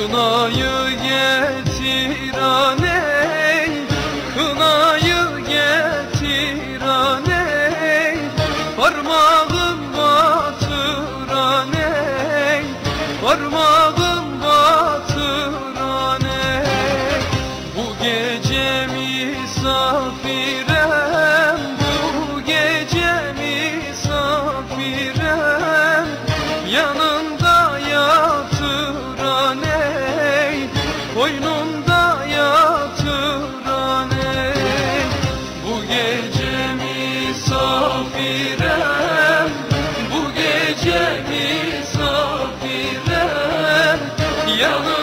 Kınayı getir aney Kınayı getir aney Parmağım batır aney Parmağım gece misafirem Yanında